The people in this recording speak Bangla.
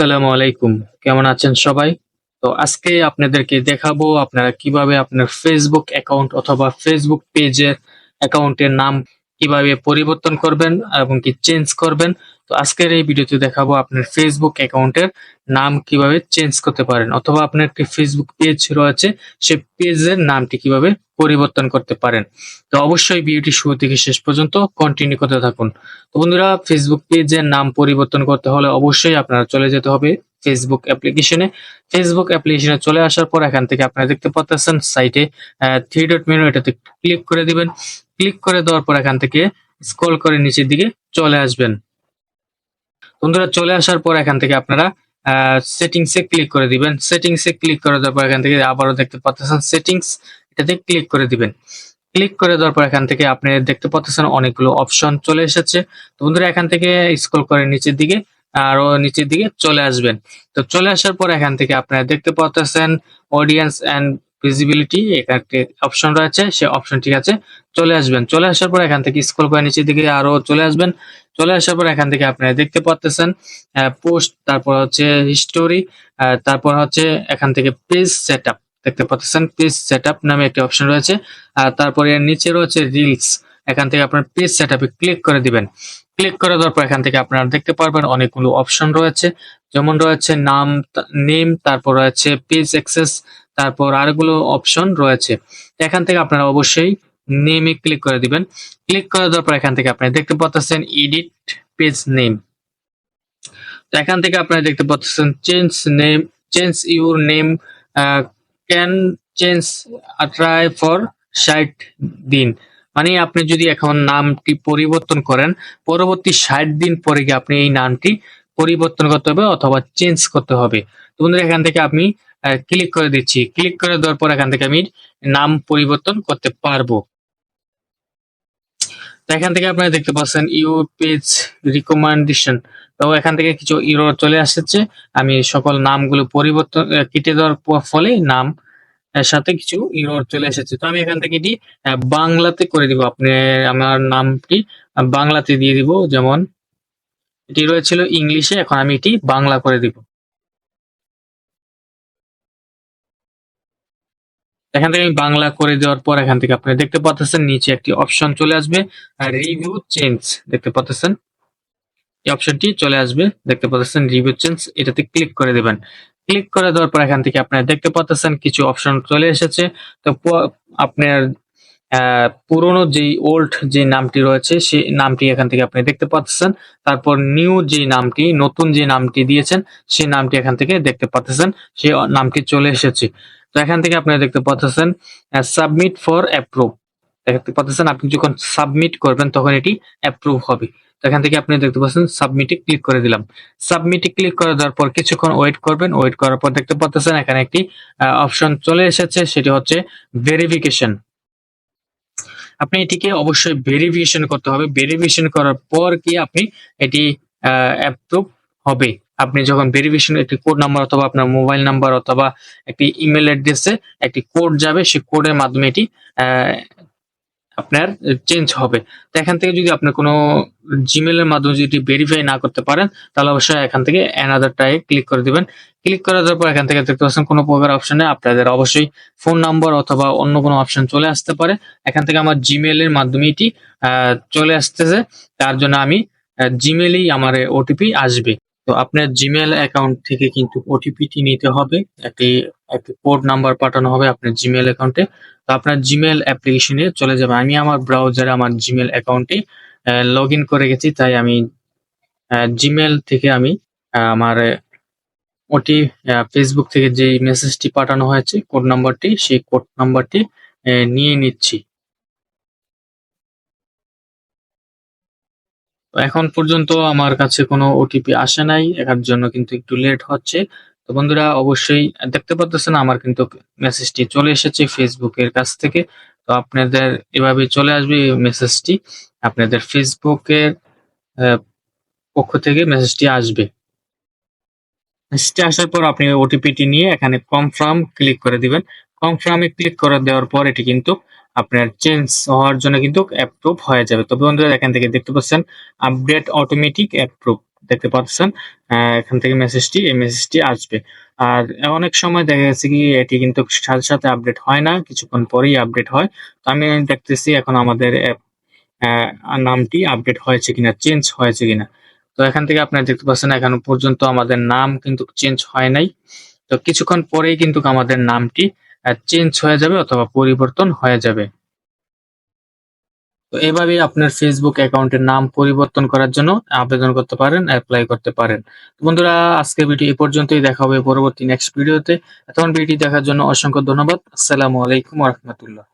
আসসালামু আলাইকুম। কেমন আছেন সবাই? তো আজকে আপনাদেরকে দেখাবো আপনারা কীভাবে আপনার ফেসবুক অ্যাকাউন্ট অথবা ফেসবুক পেজের অ্যাকাউন্টের নাম কীভাবে পরিবর্তন করবেন এবং কি চেঞ্জ করবেন। তো আজকের এই ভিডিওতে দেখাবো আপনার ফেসবুক অ্যাকাউন্টের নাম কীভাবে চেঞ্জ করতে পারেন। অথবা আপনার একটি ফেসবুক পেজ রয়েছে সেই পেজের নামটি কীভাবে পরিবর্তন করতে পারেন। তো অবশ্যই ভিডিওটি শুরু থেকে শেষ পর্যন্ত কন্টিনিউ করতে থাকুন। তো বন্ধুরা ফেসবুক পেজের নাম পরিবর্তন করতে হলে অবশ্যই আপনারা চলে যেতে হবে ফেসবুক অ্যাপ্লিকেশনে ফেসবুক অ্যাপ্লিকেশনে চলে আসার পর এখান থেকে আপনারা দেখতে পাচ্ছেন সাইটে থ্রি ডট মেনু এটাতে ক্লিক করে দিবেন। ক্লিক করে দেওয়ার পর এখান থেকে স্ক্রল করে নিচের দিকে চলে আসবেন। বন্ধুরা, চলে আসার পর এখান থেকে আপনারা সেটিংস ক্লিক করে দিবেন। সেটিংস ক্লিক করে দেওয়ার পর এখান থেকে আবারও দেখতে পাচ্ছেন সেটিংস এটাতে ক্লিক করে দিবেন। ক্লিক করে দেওয়ার পর এখান থেকে আপনি দেখতে পাচ্ছেন অনেকগুলো অপশন চলে এসেছে। তো বন্ধুরা, এখান থেকে স্ক্রল করে নিচের দিকে, আরও নিচের দিকে চলে আসবেন। তো চলে আসার পর এখান থেকে আপনারা দেখতে পাচ্ছেন অডিয়েন্স এন্ড ভিজিবিলিটি একটি অপশন রয়েছে সেই অপশনটি আছে, চলে আসবেন। চলে আসার পর এখান থেকে স্ক্রল করে নিচের দিকে আরও চলে আসবেন। চলে আসার পর এখান থেকে আপনারা দেখতে পাচ্ছেন পোস্ট তারপর হচ্ছে হিস্টোরি তারপর হচ্ছে এখান থেকে পেজ সেটআপ দেখতে পাচ্ছেন পেজ সেটআপ নামে একটি অপশন রয়েছে। আর তারপরে এর নিচে রয়েছে রিলস এখান থেকে আপনার পেজ সেটআপে ক্লিক করে দিবেন। ক্লিক করে দেওয়ার পর এখান থেকে আপনারা দেখতে পারবেন অনেকগুলো অপশন রয়েছে। যেমন রয়েছে নাম নেম তারপর রয়েছে পেজ অ্যাক্সেস তারপর আরগুলো অপশন রয়েছে। এখান থেকে আপনারা অবশ্যই নেমে ক্লিক করে দিবেন। ক্লিক করে দেওয়ার পর এখান থেকে আপনারা দেখতে পাচ্ছেন এডিট পেজ নেম এখান থেকে আপনারা দেখতে পাচ্ছেন change name change your name can change try for ষাট দিন মানে আপনি যদি এখন নামটি পরিবর্তন করেন, পরবর্তী ষাট দিন পরে গিয়ে আপনি এই নামটি পরিবর্তন করতে হবে অথবা চেঞ্জ করতে হবে। তো বন্ধুরা, এখান থেকে আমি ক্লিক করে দিচ্ছি। ক্লিক করে দেওয়ার পর এখান থেকে আমি নাম পরিবর্তন করতে পারব। এখান থেকে আপনারা দেখতে পাচ্ছেন ইউ পেজ রিকমেন্ডেশন। তো এখান থেকে কিছু ইউরো চলে আসছে। আমি সকল নামগুলো পরিবর্তন কেটে দেওয়ার ফলে নাম সাথে কিছু ইউরো চলে এসেছে। তো আমি এখান থেকে এটি বাংলাতে করে দিব। আপনি, আমার নামটি বাংলাতে দিয়ে দিব। যেমন এটি রয়েছিল ইংলিশে, এখন আমি এটি বাংলা করে দিব। এখান থেকে আমি বাংলা করে দেওয়ার পর এখান থেকে আপনি দেখতে পাচ্ছেন নিচে একটি অপশন চলে আসবে। রিভিউ চেঞ্জ দেখতে পাচ্ছেন। এই অপশনটি চলে আসবে। দেখতে পাচ্ছেন রিভিউ চেঞ্জ এটাতে ক্লিক করে দেবেন। ক্লিক করে দেওয়ার পর এখান থেকে আপনারা দেখতে পাচ্ছেন কিছু অপশন চলে এসেছে। তো আপনার পুরনো যে ওল্ড যে নামটি রয়েছে সেই নামটি এখান থেকে আপনি দেখতে পাচ্ছেন। তারপর নিউ যে নামটি, নতুন যে নামটি দিয়েছেন সেই নামটি এখান থেকে দেখতে পাচ্ছেন। সেই নামটি চলে এসেছে। তো এখান থেকে আপনারা দেখতে পাচ্ছেন সাবমিট ফর অ্যাপ্রুভ দেখতে পাচ্ছেন, আপনি যখন সাবমিট করবেন, তখন এটি অ্যাপ্রুভ হবে। তো এখান থেকে আপনি দেখতে পাচ্ছেন সাবমিটে ক্লিক করে দিলাম। সাবমিটে ক্লিক করে দেওয়ার পর কিছুক্ষণ ওয়েট করবেন। ওয়েট করার পর দেখতে পাচ্ছেন, এখানে একটি অপশন চলে এসেছে। সেটি হচ্ছে ভেরিফিকেশন আপনি এটিকে অবশ্যই ভেরিফিকেশন করতে হবে। ভেরিফিকেশন করার পর কি আপনি এটি অ্যাপ্রুভ হবে। আপনি যখন ভেরিফিকেশন একটি কোড নাম্বার অথবা আপনার মোবাইল নাম্বার অথবা একটি ইমেল অ্যাড্রেসে একটি কোড যাবে, সেই কোডের মাধ্যমে এটি আপনার চেঞ্জ হবে। তো এখান থেকে যদি আপনি কোনো জিমেলের মাধ্যমে যদি ভেরিফাই না করতে পারেন, তাহলে অবশ্যই এখান থেকে অ্যানাদার টাই ক্লিক করে দিবেন। ক্লিক করার পর এখান থেকে দেখতে পাচ্ছেন কোনো প্রকার অপশনে আপনাদের অবশ্যই ফোন নাম্বার অথবা অন্য কোনো অপশন চলে আসতে পারে। এখান থেকে আমার জিমেলের মাধ্যমে এটি চলে আসতেছে। তার জন্য আমি জিমেলেই আমার ওটিপি আসবে। তো আপনার জিমেল অ্যাকাউন্ট থেকে কিন্তু ওটিপিটি নিতে হবে। একটি একটি কোড নাম্বার পাঠানো হবে আপনার জিমেল অ্যাকাউন্টে তো আপনার জিমেল অ্যাপ্লিকেশনে চলে যাবে। আমি আমার ব্রাউজারে আমার জিমেল অ্যাকাউন্টে লগ ইন করে গেছি। তাই আমি জিমেল থেকে আমি আমার ওটি ফেসবুক থেকে যে মেসেজটি পাঠানো হয়েছে কোড নাম্বারটি সেই কোড নাম্বারটি নিয়ে নিচ্ছি। এখন পর্যন্ত আমার কাছে কোনো ওটিপি আসে নাই এর জন্য কিন্তু একটু লেট হচ্ছে। তো বন্ধুরা, অবশ্যই দেখতে পাচ্ছেন আমার কিন্তু মেসেজটি চলে এসেছে ফেসবুকের কাছ থেকে। তো আপনাদের এভাবে চলে আসবে মেসেজটি আপনাদের ফেসবুকের পক্ষ থেকে মেসেজটি আসবে। মেসেজটি আসার পর আপনি ওটিপিটি নিয়ে এখানে কনফার্ম ক্লিক করে দিবেন। কনফার্মে ক্লিক করে দেওয়ার পর এটি কিন্তু আপনার চেঞ্জ হওয়ার জন্য কিন্তু অ্যাপ্রুভ হয়ে যাবে। তবে বন্ধুরা, এখান থেকে দেখতে পাচ্ছেন আপডেট অটোমেটিক অ্যাপ্রুভ দেখতে পাচ্ছেন। এখান থেকে মেসেজটি এই মেসেজটি আসবে। আর অনেক সময় দেখা গেছে কি, এটি কিন্তু সাথে সাথে আপডেট হয় না, কিছুক্ষণ পরেই আপডেট হয়। তো আমি দেখতেছি এখন আমাদের অ্যাপ নামটি আপডেট হয়েছে কিনা চেঞ্জ হয়েছে কিনা। তো এখান থেকে আপনারা দেখতে পাচ্ছেন, এখনও পর্যন্ত আমাদের নাম কিন্তু চেঞ্জ হয় নাই। তো কিছুক্ষণ পরেই কিন্তু আমাদের নামটি চেঞ্জ হয়ে যাবে অথবা পরিবর্তন হয়ে যাবে। তো এভাবে আপনার ফেসবুক অ্যাকাউন্টের নাম পরিবর্তন করার জন্য আবেদন করতে পারেন অ্যাপ্লাই করতে পারেন। বন্ধুরা, আজকের ভিডিও এ পর্যন্তই। দেখা হবে পরবর্তী নেক্সট ভিডিওতে তখন ভিডিও দেখার জন্য অসংখ্য ধন্যবাদ। আসসালামু আলাইকুম রহমতুল্লাহ।